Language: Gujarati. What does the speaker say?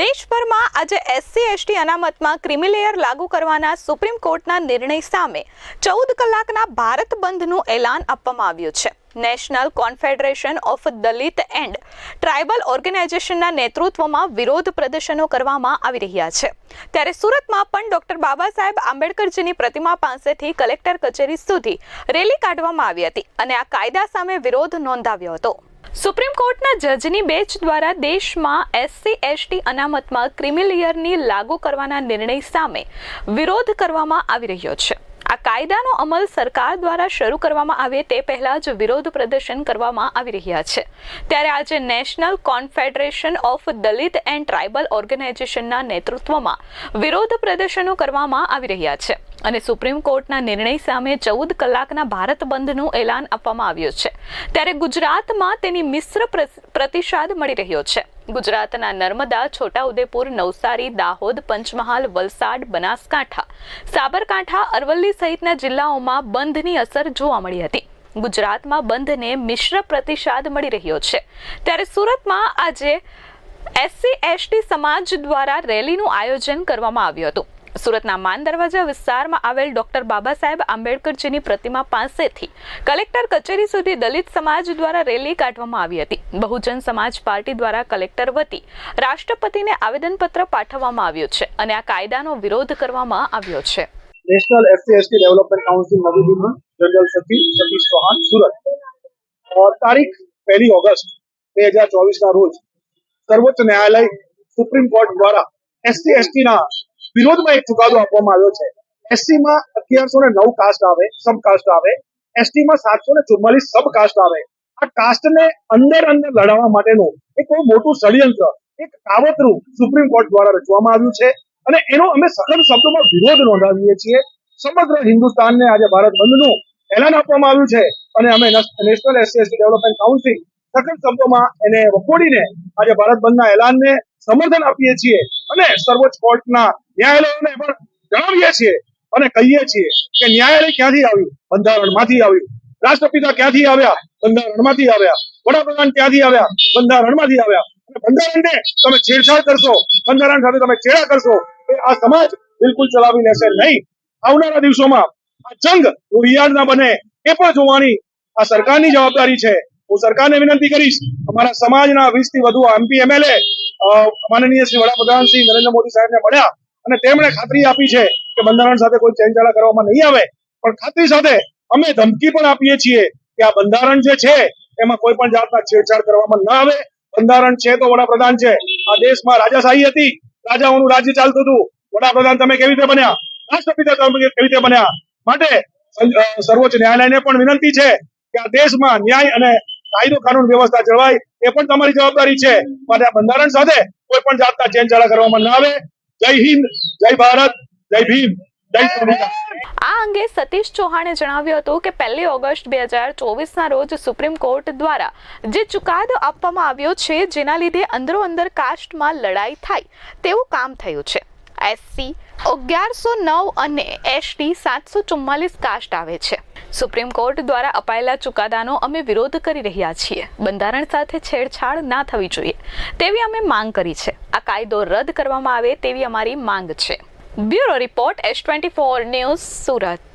દેશભરમાં આજે એસસી, એસટી અનામતમાં ક્રિમિલેયર લાગુ કરવાના સુપ્રીમ કોર્ટના નિર્ણય સામે ચૌદ કલાકના ભારત બંધનું એલાન આપવામાં આવ્યું છે. National Confederation of Dalit and Tribal ઓર્ગેનાઇઝેશનના નેતૃત્વમાં વિરોધ પ્રદર્શનો કરવામાં આવી રહ્યા છે. ત્યારે સુરતમાં પણ ડોક્ટર બાબા સાહેબ આંબેડકરજીની પ્રતિમા પાસેથી કલેક્ટર કચેરી સુધી રેલી કાઢવામાં આવી હતી અને આ કાયદા સામે વિરોધ નોંધાવ્યો હતો. સુપ્રીમ કોર્ટના જજની બેચ દ્વારા દેશમાં એસસી એસટી અનામતમાં ક્રિમિલિયરની લાગુ કરવાના નિર્ણય સામે વિરોધ કરવામાં આવી રહ્યો છે. આ કાયદાનો અમલ સરકાર દ્વારા શરૂ કરવામાં આવે તે પહેલા જ વિરોધ પ્રદર્શન કરવામાં આવી રહ્યા છે. ત્યારે આજે National Confederation of Dalit and Tribal ઓર્ગેનાઇઝેશનના નેતૃત્વમાં વિરોધ પ્રદર્શનો કરવામાં આવી રહ્યા છે. અને સુપ્રીમ કોર્ટના નિર્ણય સામે ચૌદ કલાકના ભારત બંધનું એલાન આપવામાં આવ્યું છે. ત્યારે ગુજરાતમાં તેની મિશ્ર પ્રતિસાદ મળી રહ્યો છે. ગુજરાતના નર્મદા, છોટાઉદેપુર, નવસારી, દાહોદ, પંચમહાલ, વલસાડ, બનાસકાંઠા, સાબરકાંઠા, અરવલ્લી સહિતના જિલ્લાઓમાં બંધની અસર જોવા મળી હતી. ગુજરાતમાં બંધને મિશ્ર પ્રતિસાદ મળી રહ્યો છે. ત્યારે સુરતમાં આજે એસસી, એસટી સમાજ દ્વારા રેલીનું આયોજન કરવામાં આવ્યું હતું. સુરતના માન દરવાજા વિસ્તારમાં આવેલ ડોક્ટર બાબા સાહેબ આંબેડકરજીની પ્રતિમા પાસેથી કલેક્ટર કચેરી સુધી દલિત સમાજ દ્વારા રેલી કાઢવામાં આવી હતી. બહુજન સમાજ પાર્ટી દ્વારા કલેક્ટર વતી રાષ્ટ્રપતિને આવેદનપત્ર પાઠવવામાં આવ્યું છે અને આ કાયદાનો વિરોધ કરવામાં આવ્યો છે. નેશનલ એસટી ડેવલપમેન્ટ કાઉન્સિલ નવી દિલ્હીમાં જનરલ સચિવ સતીશ ચૌહાણ, સુરત. તારીખ પહેલી ઓગસ્ટ બે હજાર ચોવીસના રોજ સર્વોચ્ચ ન્યાયાલય સુપ્રીમ કોર્ટ દ્વારા એસટી ના વિરોધમાં એક ચુકાદો આપવામાં આવ્યો છે. એસસીમાં અગિયારસો ને નવ કાસ્ટ આવે સબકાસ્ટ આવે. એસટીમાં સાતસો ને ચુમ્માલીસ સબકાસ્ટ આવે. આ કાસ્ટ ને અંદર અંદર લડાવવા માટેનું એક બહુ મોટું ષડયંત્ર, એક કાવતરું સુપ્રીમ કોર્ટ દ્વારા રચવામાં આવ્યું છે. અને એનો અમે સઘન શબ્દોમાં વિરોધ નોંધાવીએ છીએ. સમગ્ર હિન્દુસ્તાનને આજે ભારત બંધનું એલાન આપવામાં આવ્યું છે. અને અમે નેશનલ એસસી ડેવલપમેન્ટ કાઉન્સિલ સખત શબ્દોમાં એને વખોડીને આજે ભારત બંધના એલાનને સમર્થન આપીએ છીએ. અને સર્વોચ્ચ કોર્ટના ન્યાયાલયોને પણ જણાવીએ છીએ અને કહીએ છીએ કે ન્યાયાલય ક્યાંથી આવ્યું? બંધારણમાંથી આવ્યું. રાષ્ટ્રપિતા ક્યાંથી આવ્યા? બંધારણમાંથી આવ્યા. વડાપ્રધાન ક્યાંથી આવ્યા? બંધારણમાંથી આવ્યા. અને બંધારણને તમે છેડછાડ કરશો, બંધારણ સાથે તમે ચેડા કરશો, એ આ સમાજ બિલકુલ ચલાવી લેશે નહીં. આવનારા દિવસોમાં આ જંગ રૂહિયાળ ના બને એ પણ જોવાની આ સરકારની જવાબદારી છે. હું સરકારને વિનંતી કરીશ, અમારા સમાજના વીસથી વધુ એમપી, એમએલએ માનનીય શ્રી વડાપ્રધાન શ્રી નરેન્દ્ર મોદી સાહેબને મળ્યા અને તેમણે ખાતરી આપી છે કે બંધારણ સાથે કોઈ ચેંચાળા કરવામાં નહીં આવે. પણ ખાતરી સાથે અમે ધમકી પણ આપીએ છીએ કે આ બંધારણ જે છે, એમાં કોઈ પણ જાતના છેડછાડ કરવામાં ન આવે. બંધારણ છે તો વડાપ્રધાન છે. આ દેશમાં રાજાશાહી હતી. રાજાઓનું રાજ્ય ચાલતું હતું. વડાપ્રધાન તમે કેવી રીતે બન્યા? રાષ્ટ્રપિતા તમે કેવી રીતે બન્યા? માટે સર્વોચ્ચ ન્યાયાલયને પણ વિનંતી છે કે આ દેશમાં ન્યાય અને કાયદો કાનૂન વ્યવસ્થા જળવાય, એ પણ તમારી જવાબદારી છે. માટે આ બંધારણ સાથે કોઈ પણ જાતના ચેંચાળા કરવામાં ન આવે. જય હિન્દ, જય ભારત, જય ભીમ, જય આ અંગે સતીશ ચૌહાણે જણાવ્યું હતું કે પહેલી ઓગસ્ટ બે હજાર ચોવીસના રોજ સુપ્રીમ કોર્ટ દ્વારા જે ચુકાદો આપવામાં આવ્યો છે, જેના લીધે અંદરો અંદર કાસ્ટમાં લડાઈ થાય તેવું કામ થયું છે. એસસી અગિયારસો નવ અને એસટી સાતસો ચુમ્માલીસ કાસ્ટ આવે છે. સુપ્રીમ કોર્ટ દ્વારા અપાયેલા ચુકાદાનો અમે વિરોધ કરી રહ્યા છીએ. બંધારણ સાથે છેડછાડ ના થવી જોઈએ. તેવી અમે માંગ કરી છે. આ કાયદો રદ કરવામાં આવે તેવી અમારી માંગ છે. Bureau report S twenty four news Surat.